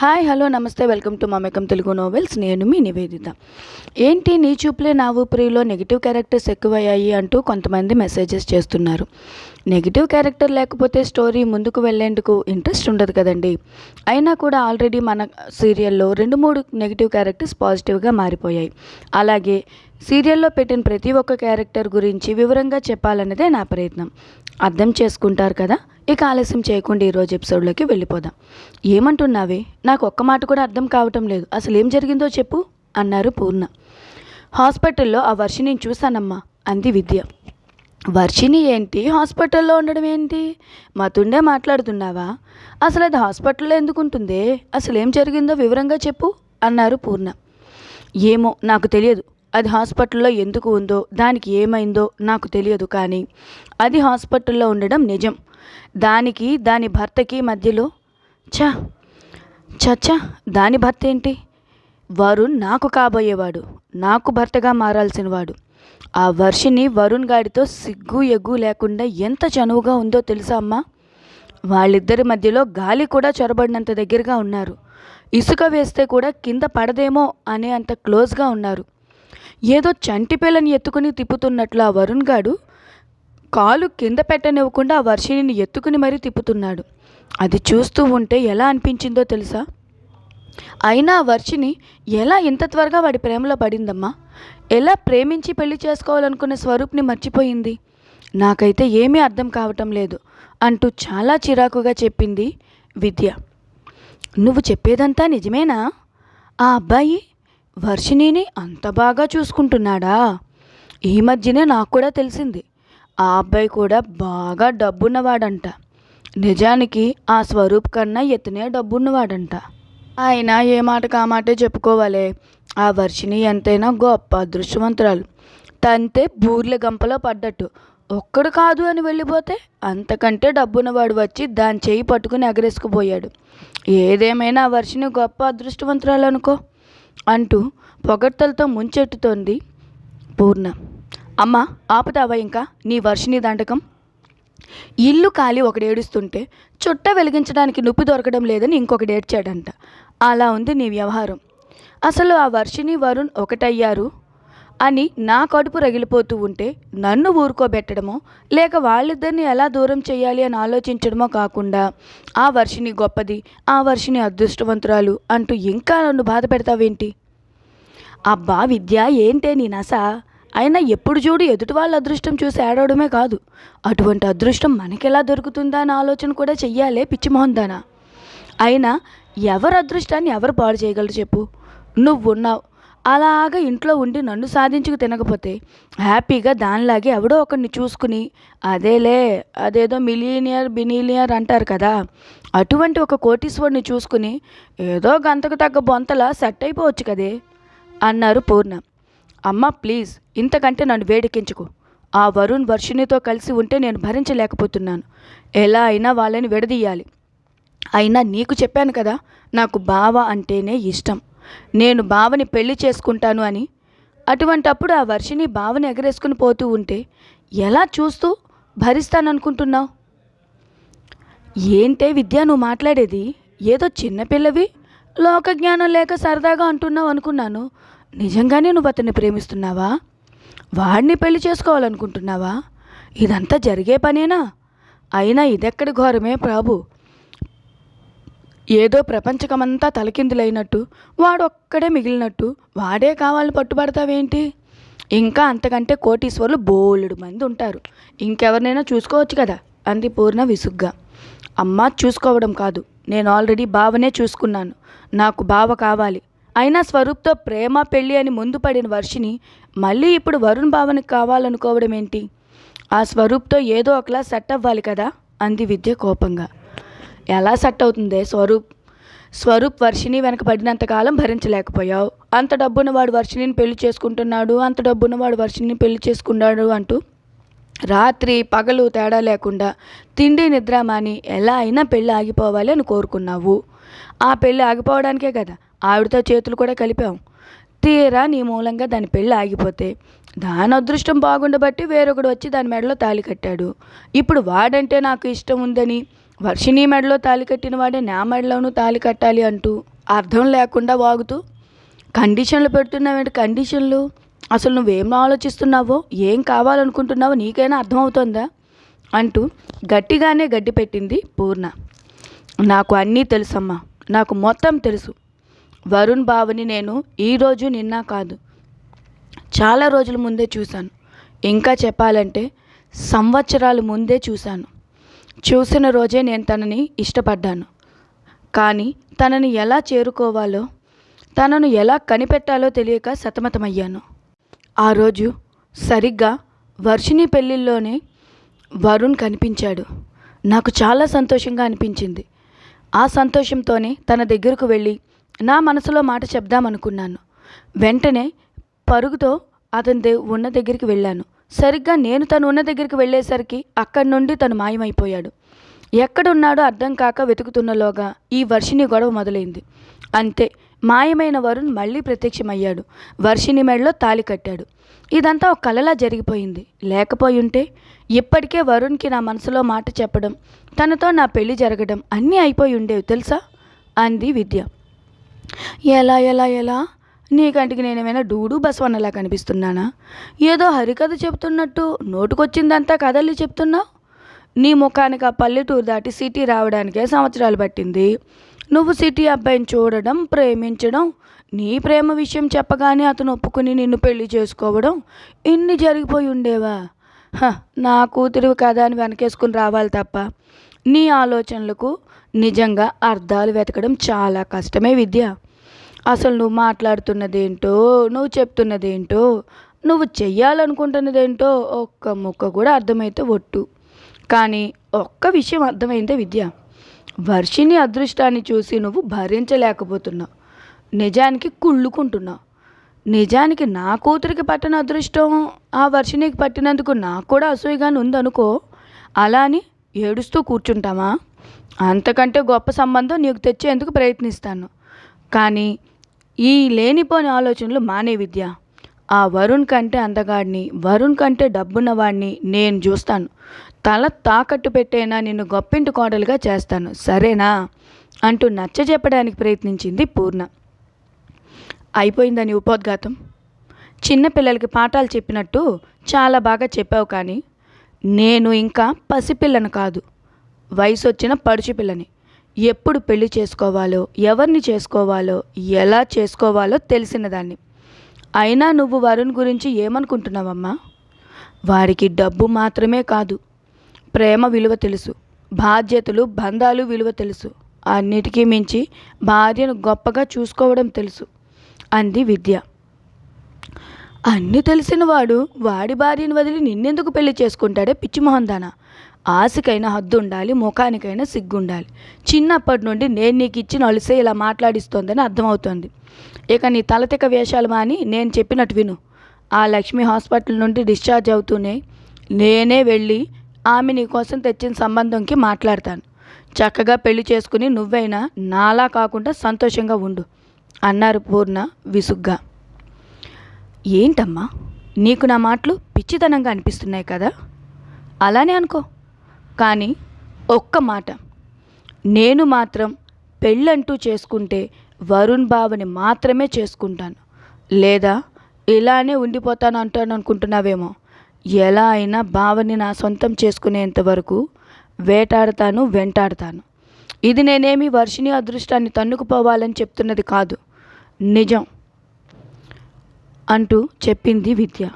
Hi hello నమస్తే welcome to Mamekam Telugu novels. నేను మీ నివేదిత. ఏంటి నీ చూపులే నా ఊపిరిలో నెగిటివ్ క్యారెక్టర్స్ ఎక్కువయ్యాయి అంటూ కొంతమంది మెసేజెస్ చేస్తున్నారు. నెగిటివ్ క్యారెక్టర్ లేకపోతే స్టోరీ ముందుకు వెళ్ళేందుకు ఇంట్రెస్ట్ ఉండదు కదండి. అయినా కూడా ఆల్రెడీ మన సీరియల్లో రెండు మూడు నెగిటివ్ క్యారెక్టర్స్ పాజిటివ్గా మారిపోయాయి. అలాగే సీరియల్లో పెట్టిన ప్రతి ఒక్క క్యారెక్టర్ గురించి వివరంగా చెప్పాలన్నదే నా ప్రయత్నం. అర్థం చేసుకుంటారు కదా? ఇక ఆలస్యం చేయకుండా ఈరోజు ఎపిసోడ్లోకి వెళ్ళిపోదాం. ఏమంటున్నావే? నాకు ఒక్క మాట కూడా అర్థం కావటం లేదు. అసలు ఏం జరిగిందో చెప్పు అన్నారు పూర్ణ. హాస్పిటల్లో ఆ వర్షిని చూశానమ్మా అంది విద్య. వర్షిని ఏంటి? హాస్పిటల్లో ఉండడం ఏంటి? మతుండే మాట్లాడుతున్నావా? అసలు అది హాస్పిటల్లో ఎందుకు ఉంటుందే? అసలు ఏం జరిగిందో వివరంగా చెప్పు అన్నారు పూర్ణ. ఏమో నాకు తెలియదు. అది హాస్పిటల్లో ఎందుకు ఉందో దానికి ఏమైందో నాకు తెలియదు కానీ అది హాస్పిటల్లో ఉండడం నిజం. దానికి దాని భర్తకి మధ్యలో చ చచ్చా దాని భర్త ఏంటి? వరుణ్ నాకు కాబోయేవాడు నాకు భర్తగా మారాల్సినవాడు. ఆ వర్షిని వరుణ్ గాడితో సిగ్గు ఎగ్గు లేకుండా ఎంత చనువుగా ఉందో తెలుసా అమ్మా? వాళ్ళిద్దరి మధ్యలో గాలి కూడా చొరబడినంత దగ్గరగా ఉన్నారు. ఇసుక వేస్తే కూడా కింద పడదేమో అనే అంత క్లోజ్గా ఉన్నారు. ఏదో చంటి పిల్లని ఎత్తుకుని తిప్పుతున్నట్లు ఆ వరుణ్ గాడు కాలు కింద పెట్టనివ్వకుండా ఆ వర్షిణిని ఎత్తుకుని మరీ తిప్పుతున్నాడు. అది చూస్తూ ఉంటే ఎలా అనిపించిందో తెలుసా? అయినా వర్షిని ఎలా ఇంత త్వరగా వాడి ప్రేమలో పడిందమ్మా? ఎలా ప్రేమించి పెళ్ళి చేసుకోవాలనుకున్న స్వరూప్ని మర్చిపోయింది? నాకైతే ఏమీ అర్థం కావటం లేదు అంటూ చాలా చిరాకుగా చెప్పింది విద్య. నువ్వు చెప్పేదంతా నిజమేనా? ఆ అబ్బాయి వర్షిణిని అంత బాగా చూసుకుంటున్నాడా? ఈ మధ్యనే నాకు కూడా తెలిసింది. ఆ అబ్బాయి కూడా బాగా డబ్బున్నవాడంట. నిజానికి ఆ స్వరూప్ కన్నా ఇతనే డబ్బున్నవాడంట. ఆయన ఏ మాటకు కామాటే మాటే చెప్పుకోవాలే. ఆ వర్షిణి ఎంతైనా గొప్ప అదృష్టవంతురాలు. తంతే బూర్ల గంపలో పడ్డట్టు. ఒక్కడు కాదు అని వెళ్ళిపోతే అంతకంటే డబ్బున్నవాడు వచ్చి దాని చేయి పట్టుకుని ఎగరేసుకుపోయాడు. ఏదేమైనా వర్షిని గొప్ప అదృష్టవంతురాలు అనుకో అంటూ పొగడ్తలతో ముంచెట్టుతోంది పూర్ణ. అమ్మ ఆపుతావా ఇంకా? నీ వర్షిని దండకం? ఇల్లు కాలి ఒకడు ఏడుస్తుంటే చుట్ట వెలిగించడానికి నొప్పి దొరకడం లేదని ఇంకొకటి ఏడ్చాడంట. అలా ఉంది నీ వ్యవహారం. అసలు ఆ వర్షిని వరుణ్ ఒకటయ్యారు? అని నా కడుపు రగిలిపోతూ ఉంటే నన్ను ఊరుకోబెట్టడమో లేక వాళ్ళిద్దరిని ఎలా దూరం చేయాలి అని ఆలోచించడమో కాకుండా ఆ వర్షిని గొప్పది ఆ వర్షిని అదృష్టవంతురాలు అంటూ ఇంకా నన్ను బాధ పెడతావేంటి? అబ్బా విద్య ఏంటే నీ నస? అయినా ఎప్పుడు చూడు ఎదుటి వాళ్ళ అదృష్టం చూసి ఏడవడమే కాదు. అటువంటి అదృష్టం మనకెలా దొరుకుతుందా అని ఆలోచన కూడా చెయ్యాలే పిచ్చిమోహందానా? అయినా ఎవరు అదృష్టాన్ని ఎవరు పాడు చేయగలరు చెప్పు. నువ్వు ఉన్నావు అలాగా ఇంట్లో ఉండి నన్ను సాధించుకు తినకపోతే హ్యాపీగా దానిలాగే ఎవడో ఒకరిని చూసుకుని అదేలే అదేదో మిలీనియర్ బినీలియర్ అంటారు కదా. అటువంటి ఒక కోటీశ్వరుని చూసుకుని ఏదో గంతకు తగ్గ బొంతలా సెట్ అయిపోవచ్చు కదే అన్నారు పూర్ణ. అమ్మ ప్లీజ్ ఇంతకంటే నన్ను వేడికించుకు ఆ వరుణ్ వర్షిణితో కలిసి ఉంటే నేను భరించలేకపోతున్నాను. ఎలా అయినా వాళ్ళని విడదీయాలి. అయినా నీకు చెప్పాను కదా నాకు బావ అంటేనే ఇష్టం. నేను బావని పెళ్ళి చేసుకుంటాను అని. అటువంటప్పుడు ఆ వర్షిని బావని ఎగరేసుకుని పోతూ ఉంటే ఎలా చూస్తూ భరిస్తాననుకుంటున్నావు? ఏంటే విద్య నువ్వు మాట్లాడేది? ఏదో చిన్నపిల్లవి లోకజ్ఞానం లేక సరదాగా అంటున్నావు అనుకున్నాను. నిజంగానే నువ్వు అతన్ని ప్రేమిస్తున్నావా? వాడిని పెళ్ళి చేసుకోవాలనుకుంటున్నావా? ఇదంతా జరిగే పనేనా? అయినా ఇదెక్కడి ఘోరమే ప్రభు. ఏదో ప్రపంచకమంతా తలకిందులైనట్టు వాడొక్కడే మిగిలినట్టు వాడే కావాలని పట్టుబడతావేంటి? ఇంకా అంతకంటే కోటీశ్వర్లు బోలెడు మంది ఉంటారు. ఇంకెవరినైనా చూసుకోవచ్చు కదా? అంది పూర్ణ విసుగ్గా. అమ్మ చూసుకోవడం కాదు. నేను ఆల్రెడీ బావనే చూసుకున్నాను. నాకు బావ కావాలి. అయినా స్వరూప్తో ప్రేమ పెళ్ళి అని ముందు పడిన వర్షిని మళ్ళీ ఇప్పుడు వరుణ్ భావనకి కావాలనుకోవడం ఏంటి ఆ స్వరూప్తో ఏదో ఒకలా సెట్ అవ్వాలి కదా? అంది విద్య కోపంగా. ఎలా సెట్ అవుతుందే? స్వరూప్ స్వరూప్ వర్షిని వెనక పడినంతకాలం భరించలేకపోయావు. అంత డబ్బున్నవాడు వర్షిణిని పెళ్ళి చేసుకుంటున్నాడు అంత డబ్బున్నవాడు వర్షిణిని పెళ్ళి చేసుకున్నాడు అంటూ రాత్రి పగలు తేడా లేకుండా తిండి నిద్ర మాని ఎలా అయినా పెళ్ళి ఆగిపోవాలి అని కోరుకున్నావు. ఆ పెళ్ళి ఆగిపోవడానికే కదా ఆవిడతో చేతులు కూడా కలిపాం తీరా నీ మూలంగా దాని పెళ్ళి ఆగిపోతే దాని అదృష్టం బాగుండబట్టి వేరొకడు వచ్చి దాని మెడలో తాళి కట్టాడు. ఇప్పుడు వాడంటే నాకు ఇష్టం ఉందని వర్షిణి మెడలో తాలి కట్టిన వాడే నా మెడలోనూ తాలి కట్టాలి అంటూ అర్థం లేకుండా వాగుతూ కండిషన్లు పెడుతున్నావేంటి కండిషన్లు? అసలు నువ్వేం ఆలోచిస్తున్నావో? ఏం కావాలనుకుంటున్నావో నీకైనా అర్థమవుతుందా? అంటూ గట్టిగానే గడ్డి పెట్టింది పూర్ణ. నాకు అన్నీ తెలుసమ్మా. నాకు మొత్తం తెలుసు. వరుణ్ బావని నేను ఈరోజు నిన్న కాదు చాలా రోజుల ముందే చూశాను. ఇంకా చెప్పాలంటే సంవత్సరాల ముందే చూశాను. చూసిన రోజే నేను తనని ఇష్టపడ్డాను. కానీ తనని ఎలా చేరుకోవాలో తనను ఎలా కనిపెట్టాలో తెలియక సతమతమయ్యాను. ఆ రోజు సరిగ్గా వర్షిణి పెళ్ళిల్లోనే వరుణ్ కనిపించాడు. నాకు చాలా సంతోషంగా అనిపించింది. ఆ సంతోషంతోనే తన దగ్గరకు వెళ్ళి నా మనసులో మాట చెప్దామనుకున్నాను. వెంటనే పరుగుతో అతని ఉన్న దగ్గరికి వెళ్ళాను. సరిగ్గా నేను తను ఉన్న దగ్గరికి వెళ్ళేసరికి అక్కడి నుండి తను మాయమైపోయాడు. ఎక్కడున్నాడో అర్థం కాక వెతుకుతున్నలోగా ఈ వర్షిని గొడవ మొదలైంది. అంతే మాయమైన వరుణ్ మళ్ళీ ప్రత్యక్షమయ్యాడు. వర్షిని మెడలో తాలి కట్టాడు. ఇదంతా ఒక కలలా జరిగిపోయింది. లేకపోయుంటే ఇప్పటికే వరుణ్కి నా మనసులో మాట చెప్పడం తనతో నా పెళ్ళి జరగడం అన్నీ అయిపోయి ఉండేవి తెలుసా? అంది విద్య. ఎలా ఎలా ఎలా? నీకంటికి నేనేమైనా డూడు బస్వన్నలా కనిపిస్తున్నానా? ఏదో హరికథ చెప్తున్నట్టు నోటుకొచ్చిందంతా కథల్ని చెప్తున్నావు నీ ముఖానికి ఆ పల్లెటూరు దాటి సిటీ రావడానికే సంవత్సరాలు పట్టింది. నువ్వు సిటీ అబ్బాయిని చూడడం ప్రేమించడం నీ ప్రేమ విషయం చెప్పగానే అతను ఒప్పుకుని నిన్ను పెళ్ళి చేసుకోవడం ఇన్ని జరిగిపోయి ఉండేవా? హ, నా కూతురు కదా అని వెనకేసుకుని రావాలి తప్ప నీ ఆలోచనలకు నిజంగా అర్థాలు వెతకడం చాలా కష్టమే విద్య. అసలు నువ్వు మాట్లాడుతున్నదేంటో నువ్వు చెప్తున్నదేంటో నువ్వు చెయ్యాలనుకుంటున్నదేంటో ఒక్క ముక్క కూడా అర్థమైతే ఒట్టు. కానీ ఒక్క విషయం అర్థమైందే విద్య. వర్షిని అదృష్టాన్ని చూసి నువ్వు భరించలేకపోతున్నావు. నిజానికి కుళ్ళుకుంటున్నావు నిజానికి నా కూతురికి పట్టిన అదృష్టం ఆ వర్షినికి పట్టినందుకు నాకు కూడా అసూయగానే ఉందనుకో అలా అని ఏడుస్తూ కూర్చుంటామా? అంతకంటే గొప్ప సంబంధం నీకు తెచ్చేందుకు ప్రయత్నిస్తాను. కానీ ఈ లేనిపోని ఆలోచనలు మానే విద్య. ఆ వరుణ్ కంటే అందగాడిని వరుణ్ కంటే డబ్బున్నవాడిని నేను చూస్తాను. తల తాకట్టు పెట్టైనా నిన్ను గొప్పింటి కోడలుగా చేస్తాను సరేనా? అంటూ నచ్చ చెప్పడానికి ప్రయత్నించింది పూర్ణ. అయిపోయిందని ఉపోద్ఘాతం? చిన్నపిల్లలకి పాఠాలు చెప్పినట్టు చాలా బాగా చెప్పావు కానీ నేను ఇంకా పసిపిల్లను కాదు. వయసు వచ్చిన పడుచు పిల్లని ఎప్పుడు పెళ్ళి చేసుకోవాలో ఎవరిని చేసుకోవాలో ఎలా చేసుకోవాలో తెలిసినదాన్ని. అయినా నువ్వు వరుణ్ గురించి ఏమనుకుంటున్నావమ్మా? వాడికి డబ్బు మాత్రమే కాదు ప్రేమ విలువ తెలుసు బాధ్యతలు బంధాలు విలువ తెలుసు అన్నిటికీ మించి భార్యను గొప్పగా చూసుకోవడం తెలుసు అంది విద్య. అన్నీ తెలిసినవాడు వాడి భార్యను వదిలి నిన్నెందుకు పెళ్ళి చేసుకుంటాడే పిచ్చిమోహన్ ఆశకైనా హద్దు ఉండాలి ముఖానికైనా సిగ్గుండాలి. చిన్నప్పటి నుండి నేను నీకు ఇచ్చిన అలిసే ఇలా మాట్లాడిస్తోందని అర్థమవుతోంది. ఇక నీ తలతిక వేషాలు మాని నేను చెప్పినట్టు విను. ఆ లక్ష్మి హాస్పిటల్ నుండి డిశ్చార్జ్ అవుతూనే నేనే వెళ్ళి ఆమె నీ కోసం తెచ్చిన సంబంధంకి మాట్లాడతాను. చక్కగా పెళ్ళి చేసుకుని నువ్వైనా నాలా కాకుండా సంతోషంగా ఉండు అన్నారు పూర్ణ విసుగ్గా. ఏంటమ్మా నీకు నా మాటలు పిచ్చితనంగా అనిపిస్తున్నాయి కదా? అలానే అనుకో. కానీ ఒక్క మాట. నేను మాత్రం పెళ్ళంటూ చేసుకుంటే వరుణ్ బావని మాత్రమే చేసుకుంటాను. లేదా ఇలానే ఉండిపోతాను అంటాను అనుకుంటున్నావేమో. ఎలా అయినా బావని నా సొంతం చేసుకునేంత వరకు వేటాడతాను వెంటాడతాను. ఇది నేనేమి వర్షిని అదృష్టాన్ని తన్నుకుపోవాలని చెప్తున్నది కాదు. నిజం అంటూ చెప్పింది విద్య.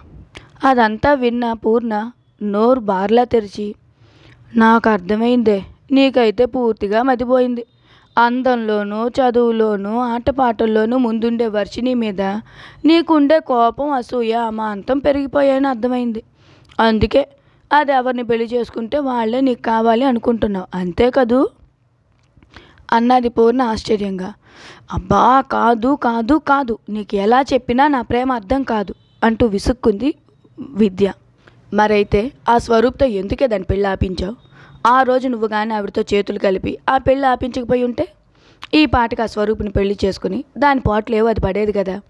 అదంతా విన్న పూర్ణ నోరు బార్లా తెరిచి నాకు అర్థమైందే. నీకైతే పూర్తిగా మతిపోయింది. అందంలోనూ చదువులోనూ ఆటపాటల్లోనూ ముందుండే వర్షిని మీద నీకుండే కోపం అసూయ అమాంతం పెరిగిపోయాయని అర్థమైంది. అందుకే అది ఎవరిని పెళ్ళి చేసుకుంటే వాళ్ళే నీకు కావాలి అనుకుంటున్నావు. అంతే కదూ? అన్నది పూర్ణ ఆశ్చర్యంగా. అబ్బా కాదు కాదు కాదు. నీకు ఎలా చెప్పినా నా ప్రేమ అర్థం కాదు అంటూ విసుక్కుంది విద్య. మరైతే ఆ స్వరూప్తో ఎందుకే దాని పెళ్ళి ఆపించావు? ఆ రోజు నువ్వు కానీ ఆవిడతో చేతులు కలిపి ఆ పెళ్ళి ఆపించకపోయి ఉంటే? ఈ పాటకి ఆ స్వరూపుని పెళ్ళి చేసుకుని దాని పాటలేవో అది పడేది కదా.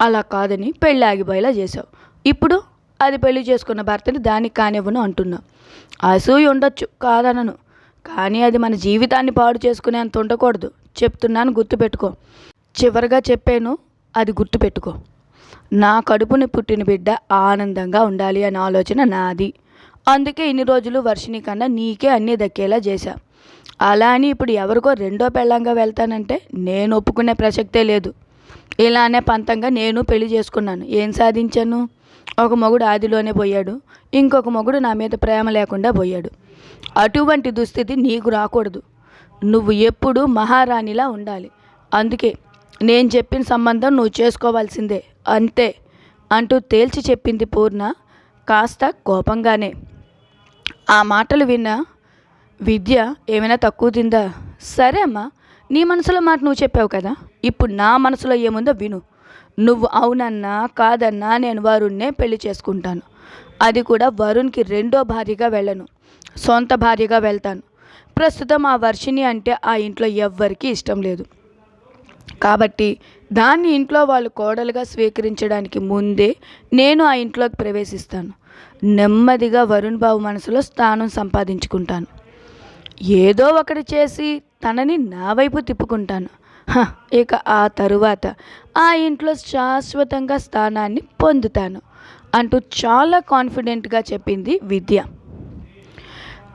అలా కాదని పెళ్ళి ఆగిపోయేలా చేసావు ఇప్పుడు అది పెళ్ళి చేసుకున్న భర్తని దానికి కానివ్వను అంటున్నావు అసూయ ఉండొచ్చు కాదనను. కానీ అది మన జీవితాన్ని పాడు చేసుకునే అంత ఉండకూడదు. చెప్తున్నాను గుర్తుపెట్టుకో. చివరిగా చెప్పాను అది గుర్తుపెట్టుకో. నా కడుపుని పుట్టిన బిడ్డ ఆనందంగా ఉండాలి అనే ఆలోచన నాది. అందుకే ఇన్ని రోజులు వర్షిని కన్నా నీకే అన్నీ దక్కేలా చేశా. అలా అని ఇప్పుడు ఎవరికో రెండో పెళ్ళంగా వెళ్తానంటే నేను ఒప్పుకునే ప్రసక్తే లేదు. ఇలానే పంతంగా నేను పెళ్ళి చేసుకున్నాను. ఏం సాధించాను? ఒక మొగుడు ఆదిలోనే పోయాడు. ఇంకొక మొగుడు నా మీద ప్రేమ లేకుండా పోయాడు. అటువంటి దుస్థితి నీకు రాకూడదు. నువ్వు ఎప్పుడు మహారాణిలా ఉండాలి. అందుకే నేను చెప్పిన సంబంధం నువ్వు చేసుకోవాల్సిందే. అంతే అంటూ తేల్చి చెప్పింది పూర్ణ కాస్త కోపంగానే. ఆ మాటలు విన్న విద్య ఏమైనా తక్కువ తిందా సరే అమ్మా నీ మనసులో మాట నువ్వు చెప్పావు కదా ఇప్పుడు నా మనసులో ఏముందో విను. నువ్వు అవునన్నా కాదన్నా నేను వరుణ్ణే పెళ్ళి చేసుకుంటాను. అది కూడా వరుణ్కి రెండో భార్యగా వెళ్ళను సొంత భార్యగా వెళ్తాను. ప్రస్తుతం ఆ వర్షిని అంటే ఆ ఇంట్లో ఎవ్వరికీ ఇష్టం లేదు. కాబట్టి దాన్ని ఇంట్లో వాళ్ళు కోడలుగా స్వీకరించడానికి ముందే నేను ఆ ఇంట్లోకి ప్రవేశిస్తాను. నెమ్మదిగా వరుణ్ బాబు మనసులో స్థానం సంపాదించుకుంటాను. ఏదో ఒకటి చేసి తనని నా వైపు తిప్పుకుంటాను. హ, ఇక ఆ తరువాత ఆ ఇంట్లో శాశ్వతంగా స్థానాన్ని పొందుతాను అంటూ చాలా కాన్ఫిడెంట్గా చెప్పింది విద్య.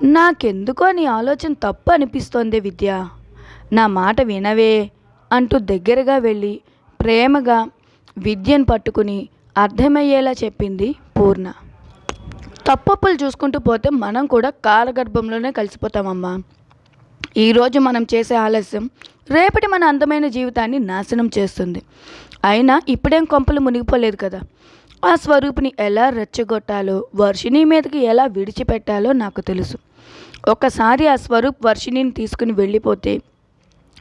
నాకెందుకో నీ ఆలోచన తప్పు అనిపిస్తోంది విద్య. నా మాట వినవే. అంటూ దగ్గరగా వెళ్ళి ప్రేమగా విద్యను పట్టుకుని అర్థమయ్యేలా చెప్పింది పూర్ణ. తప్పప్పులు చూసుకుంటూ పోతే మనం కూడా కాలగర్భంలోనే కలిసిపోతామమ్మా. ఈరోజు మనం చేసే ఆలస్యం రేపటి మన అందమైన జీవితాన్ని నాశనం చేస్తుంది. అయినా ఇప్పుడేం కొంపలు మునిగిపోలేదు కదా. ఆ స్వరూపిని ఎలా రెచ్చగొట్టాలో వర్షిణి మీదకి ఎలా విడిచిపెట్టాలో నాకు తెలుసు. ఒకసారి ఆ స్వరూప్ వర్షిణిని తీసుకుని వెళ్ళిపోతే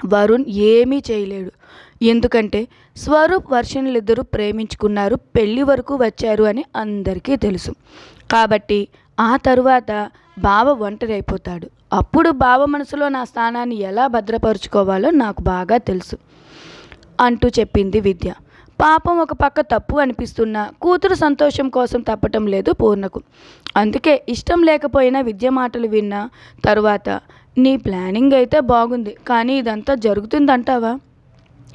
వరుణ్ ఏమీ చేయలేడు. ఎందుకంటే స్వరూప్ వర్షన్లిద్దరూ ప్రేమించుకున్నారు పెళ్ళి వరకు వచ్చారు అని అందరికీ తెలుసు. కాబట్టి ఆ తరువాత బావ ఒంటరి అయిపోతాడు అప్పుడు బావ మనసులో నా స్థానాన్ని ఎలా భద్రపరుచుకోవాలో నాకు బాగా తెలుసు అంటూ చెప్పింది విద్య. పాపం ఒక పక్క తప్పు అనిపిస్తున్నా కూతురు సంతోషం కోసం తప్పటం లేదు పూర్ణకు. అందుకే ఇష్టం లేకపోయినా విద్య మాటలు విన్న తరువాత నీ ప్లానింగ్ అయితే బాగుంది కానీ ఇదంతా జరుగుతుందంటావా?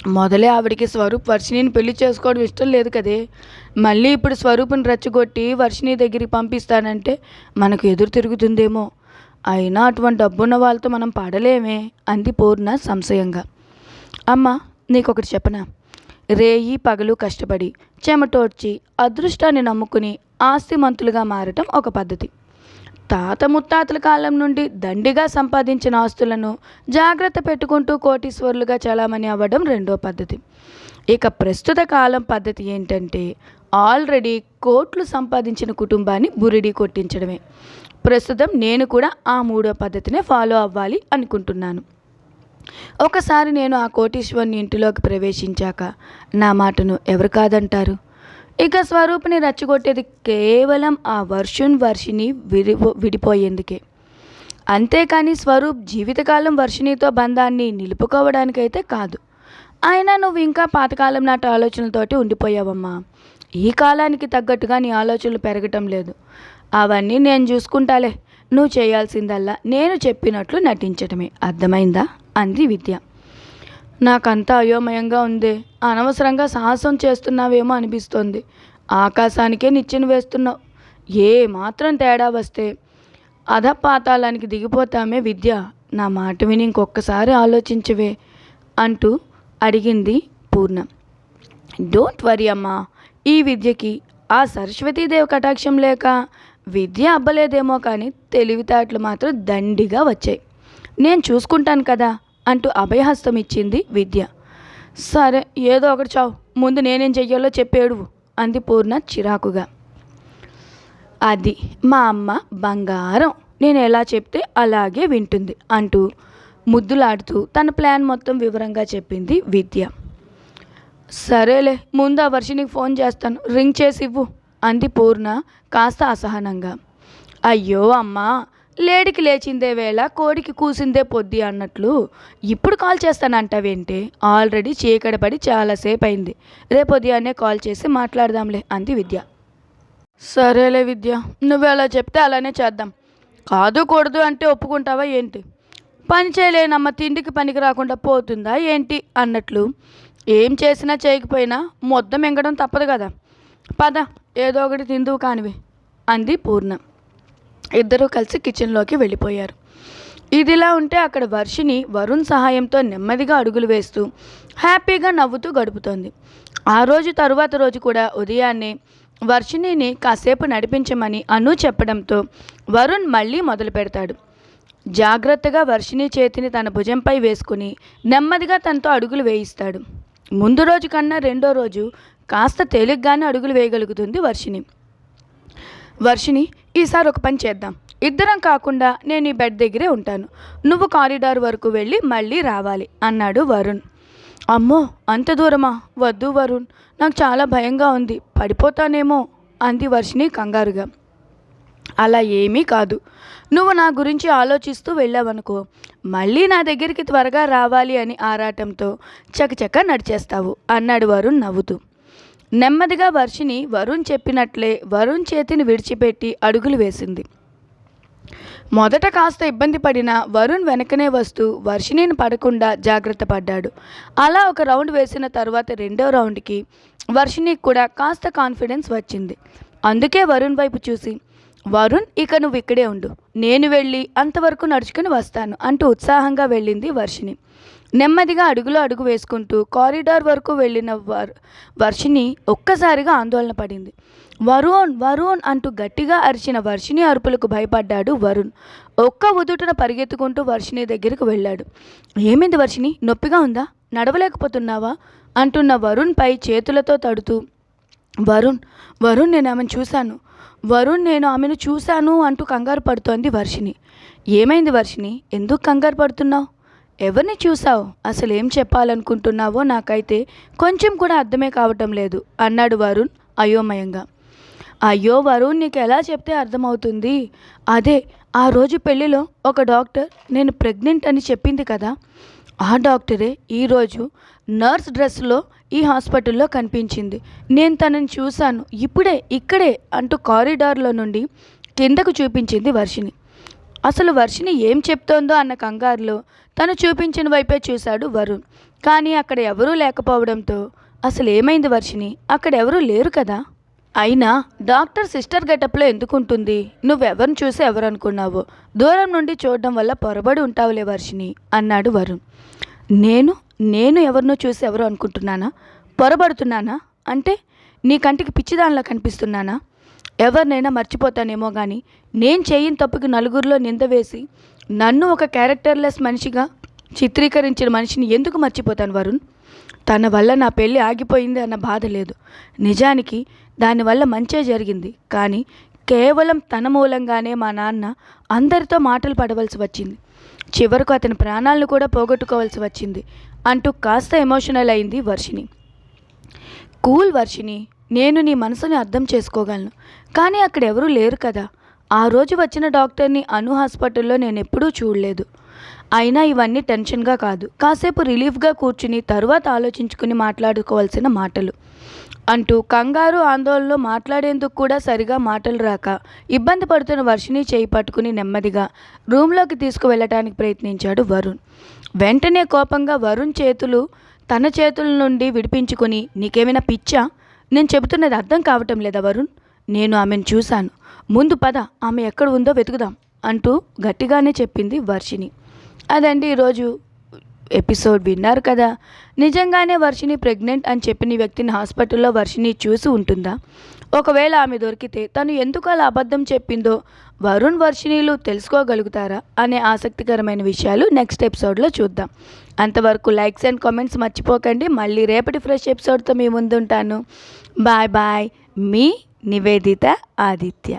మొదలే ఆవిడికి స్వరూప్ వర్షిణిని పెళ్ళి చేసుకోవడం ఇష్టం లేదు కదే. మళ్ళీ ఇప్పుడు స్వరూపుని రెచ్చగొట్టి వర్షిణి దగ్గరికి పంపిస్తానంటే మనకు ఎదురు తిరుగుతుందేమో. అయినా అటువంటి డబ్బున్న వాళ్ళతో మనం పడలేమే అంది పూర్ణ సంశయంగా. అమ్మ నీకొకటి చెప్పనా? రేయి పగలు కష్టపడి చెమటోడ్చి అదృష్టాన్ని నమ్ముకుని ఆస్తిమంతులుగా మారటం ఒక పద్ధతి. తాత ముత్తాతల కాలం నుండి దండిగా సంపాదించిన ఆస్తులను జాగ్రత్త పెట్టుకుంటూ కోటీశ్వరులుగా చలామణి అవ్వడం రెండో పద్ధతి. ఇక ప్రస్తుత కాలం పద్ధతి ఏంటంటే ఆల్రెడీ కోట్లు సంపాదించిన కుటుంబాన్ని బురిడి కొట్టించడమే. ప్రస్తుతం నేను కూడా ఆ మూడో పద్ధతినే ఫాలో అవ్వాలి అనుకుంటున్నాను. ఒకసారి నేను ఆ కోటీశ్వరుని ఇంటిలోకి ప్రవేశించాక నా మాటను ఎవరు కాదంటారు? ఇక స్వరూపిని రెచ్చగొట్టేది కేవలం ఆ వర్షున్ వర్షిని విడిపో విడిపోయేందుకే. అంతేకాని స్వరూప్ జీవితకాలం వర్షినితో బంధాన్ని నిలుపుకోవడానికైతే కాదు. అయినా నువ్వు ఇంకా పాతకాలం నాటి ఆలోచనలతోటి ఉండిపోయావమ్మా. ఈ కాలానికి తగ్గట్టుగా నీ ఆలోచనలు పెరగటం లేదు. అవన్నీ నేను చూసుకుంటాలే. నువ్వు చేయాల్సిందల్లా నేను చెప్పినట్లు నటించటమే. అర్థమైందా? అంది విద్య. నాకంతా అయోమయంగా ఉంది. అనవసరంగా సాహసం చేస్తున్నావేమో అనిపిస్తోంది. ఆకాశానికే నిచ్చెన వేస్తున్నావు. ఏ మాత్రం తేడా వస్తే అధపాతాళానికి దిగిపోతామే విద్య. నా మాట విని ఇంకొకసారి ఆలోచించవే అంటూ అడిగింది పూర్ణ. డోంట్ వరీ అమ్మా. ఈ విద్యకి ఆ సరస్వతీదేవి కటాక్షం లేక విద్య అబ్బలేదేమో కానీ తెలివితేటలు మాత్రం దండిగా వచ్చాయి. నేను చూసుకుంటాను కదా. అంటూ అభయహస్తం ఇచ్చింది విద్య. సరే ఏదో ఒకటి చావు. ముందు నేనేం చెయ్యాలో చెప్పేడు అంది పూర్ణ చిరాకుగా. అది మా అమ్మ బంగారం. నేను ఎలా చెప్తే అలాగే వింటుంది అంటూ ముద్దులాడుతూ తన ప్లాన్ మొత్తం వివరంగా చెప్పింది విద్య. సరేలే ముందు ఆ వర్షినికి ఫోన్ చేస్తాను. రింగ్ చేసి ఇవ్వు అంది పూర్ణ కాస్త అసహనంగా. అయ్యో అమ్మా లేడికి లేచిందే వేళ కోడికి కూసిందే పొద్ది అన్నట్లు ఇప్పుడు కాల్ చేస్తానంటావేంటి? ఆల్రెడీ చీకడపడి చాలాసేపు అయింది రేపు ఉదయాన్నే కాల్ చేసి మాట్లాడదాంలే అంది విద్య. సరేలే విద్య నువ్వు అలా చెప్తే అలానే చేద్దాం. కాదు కూడదు అంటే ఒప్పుకుంటావా ఏంటి? పని చేయలేనమ్మ తిండికి పనికి రాకుండా పోతుందా ఏంటి? అన్నట్లు ఏం చేసినా చేయకపోయినా మొత్తం ఎంగడం తప్పదు కదా. పద ఏదో ఒకటి తిందువు కానివి అంది పూర్ణ. ఇద్దరూ కలిసి కిచెన్లోకి వెళ్ళిపోయారు. ఇదిలా ఉంటే అక్కడ వర్షిని వరుణ్ సహాయంతో నెమ్మదిగా అడుగులు వేస్తూ హ్యాపీగా నవ్వుతూ గడుపుతోంది. ఆ రోజు తరువాత రోజు కూడా ఉదయాన్నే వర్షిణిని కాసేపు నడిపించమని అను చెప్పడంతో వరుణ్ మళ్ళీ మొదలు పెడతాడు. జాగ్రత్తగా వర్షిణి చేతిని తన భుజంపై వేసుకుని నెమ్మదిగా తనతో అడుగులు వేయిస్తాడు. ముందు రోజు కన్నా రెండో రోజు కాస్త తేలిగ్గానే అడుగులు వేయగలుగుతుంది వర్షిణి. వర్షిని ఈసారి ఒక పని చేద్దాం. ఇద్దరం కాకుండా నేను ఈ బెడ్ దగ్గరే ఉంటాను. నువ్వు కారిడార్ వరకు వెళ్ళి మళ్ళీ రావాలి అన్నాడు వరుణ్. అమ్మో అంత దూరమా? వద్దు వరుణ్ నాకు చాలా భయంగా ఉంది. పడిపోతానేమో అంది వర్షిని కంగారుగా. అలా ఏమీ కాదు. నువ్వు నా గురించి ఆలోచిస్తూ వెళ్ళావనుకో. మళ్ళీ నా దగ్గరికి త్వరగా రావాలి అని ఆరాటంతో చకచక నడిచేస్తావు అన్నాడు వరుణ్ నవ్వుతూ. నెమ్మదిగా వర్షిని వరుణ్ చెప్పినట్లే వరుణ్ చేతిని విడిచిపెట్టి అడుగులు వేసింది. మొదట కాస్త ఇబ్బంది పడిన వరుణ్ వెనకనే వస్తూ వర్షిణిని పడకుండా జాగ్రత్త పడ్డాడు. అలా ఒక రౌండ్ వేసిన తర్వాత రెండో రౌండ్కి వర్షిణికి కూడా కాస్త కాన్ఫిడెన్స్ వచ్చింది. అందుకే వరుణ్ వైపు చూసి వరుణ్ ఇక నువ్వు ఇక్కడే ఉండు. నేను వెళ్ళి అంతవరకు నడుచుకుని వస్తాను అంటూ ఉత్సాహంగా వెళ్ళింది వర్షిణి. నెమ్మదిగా అడుగులో అడుగు వేసుకుంటూ కారిడార్ వరకు వెళ్ళిన వర్ వర్షిని ఒక్కసారిగా ఆందోళన పడింది. వరుణ్ వరుణ్ అంటూ గట్టిగా అరిచిన వర్షిని అరుపులకు భయపడ్డాడు వరుణ్. ఒక్క ఉదుటన పరిగెత్తుకుంటూ వర్షిని దగ్గరికి వెళ్ళాడు. ఏమైంది వర్షిని నొప్పిగా ఉందా? నడవలేకపోతున్నావా? అంటున్న వరుణ్పై చేతులతో తడుతూ. వరుణ్ వరుణ్ నేను ఆమెను చూశాను. వరుణ్ నేను ఆమెను చూశాను అంటూ కంగారు పడుతోంది వర్షిని ఏమైంది వర్షిని ఎందుకు కంగారు పడుతున్నావు? ఎవరిని చూసావు? అసలు ఏం చెప్పాలనుకుంటున్నావో నాకైతే కొంచెం కూడా అర్థమే కావటం లేదు అన్నాడు వరుణ్ అయోమయంగా. అయ్యో వరుణ్ నీకు ఎలా చెప్తే అర్థమవుతుంది? అదే ఆ రోజు పెళ్ళిలో ఒక డాక్టర్ నేను ప్రెగ్నెంట్ అని చెప్పింది కదా ఆ డాక్టరే ఈరోజు నర్స్ డ్రెస్లో ఈ హాస్పిటల్లో కనిపించింది. నేను తనని చూశాను ఇప్పుడే ఇక్కడే అంటూ కారిడార్లో నుండి కిందకు చూపించింది వర్షిని అసలు వర్షిని ఏం చెప్తోందో అన్న కంగారులో తను చూపించిన వైపే చూశాడు వరుణ్. కానీ అక్కడ ఎవరూ లేకపోవడంతో అసలు ఏమైంది వర్షిని అక్కడ ఎవరూ లేరు కదా? అయినా డాక్టర్ సిస్టర్ గెటప్లో ఎందుకుంటుంది? నువ్వెవరిని చూసి ఎవరు అనుకున్నావో దూరం నుండి చూడడం వల్ల పొరబడి ఉంటావులే వర్షిని అన్నాడు వరుణ్. నేను? నేను ఎవరినో చూసి ఎవరు అనుకుంటున్నానా? పొరబడుతున్నానా? అంటే నీ కంటికి పిచ్చిదానిలా కనిపిస్తున్నానా? ఎవరినైనా మర్చిపోతానేమో కానీ నేను చేయని తప్పుకి నలుగురిలో నింద వేసి నన్ను ఒక క్యారెక్టర్లెస్ మనిషిగా చిత్రీకరించిన మనిషిని ఎందుకు మర్చిపోతాను వరుణ్? తన వల్ల నా పెళ్ళి ఆగిపోయింది అన్న బాధ లేదు. నిజానికి దానివల్ల మంచే జరిగింది. కానీ కేవలం తన మూలంగానే మా నాన్న అందరితో మాటలు పడవలసి వచ్చింది. చివరకు అతని ప్రాణాలను కూడా పోగొట్టుకోవాల్సి వచ్చింది అంటూ కాస్త ఎమోషనల్ అయింది వర్షిని కూల్ వర్షిని నేను నీ మనసుని అర్థం చేసుకోగలను. కానీ అక్కడ ఎవరూ లేరు కదా. ఆ రోజు వచ్చిన డాక్టర్ని అను హాస్పిటల్లో నేను ఎప్పుడూ చూడలేదు. అయినా ఇవన్నీ టెన్షన్గా కాదు. కాసేపు రిలీఫ్గా కూర్చుని తరువాత ఆలోచించుకుని మాట్లాడుకోవాల్సిన మాటలు. అంటూ కంగారు ఆందోళనలో మాట్లాడేందుకు కూడా సరిగా మాటలు రాక ఇబ్బంది పడుతున్న వర్షిని చేయి పట్టుకుని నెమ్మదిగా రూమ్లోకి తీసుకువెళ్ళటానికి ప్రయత్నించాడు వరుణ్. వెంటనే కోపంగా వరుణ్ చేతులు తన చేతుల నుండి విడిపించుకుని నీకేమైనా పిచ్చా? నేను చెబుతున్నది అర్థం కావటం లేదా వరుణ్. నేను ఆమెను చూశాను. ముందు పద ఆమె ఎక్కడ ఉందో వెతుకుదాం అంటూ గట్టిగానే చెప్పింది వర్షిని అదండి ఈరోజు ఎపిసోడ్ విన్నారు కదా. నిజంగానే వర్షిని ప్రెగ్నెంట్ అని చెప్పిన వ్యక్తిని హాస్పిటల్లో వర్షిని చూసి ఉంటుందా? ఒకవేళ ఆమె దొరికితే తను ఎందుకు అలా అబద్ధం చెప్పిందో వరుణ్ వర్షిణీలు తెలుసుకోగలుగుతారా అనే ఆసక్తికరమైన విషయాలు నెక్స్ట్ ఎపిసోడ్లో చూద్దాం. అంతవరకు లైక్స్ అండ్ కామెంట్స్ మర్చిపోకండి. మళ్ళీ రేపటి ఫ్రెష్ ఎపిసోడ్తో మీ ముందుంటాను. Bye bye. మీ నివేదిత ఆదిత్య.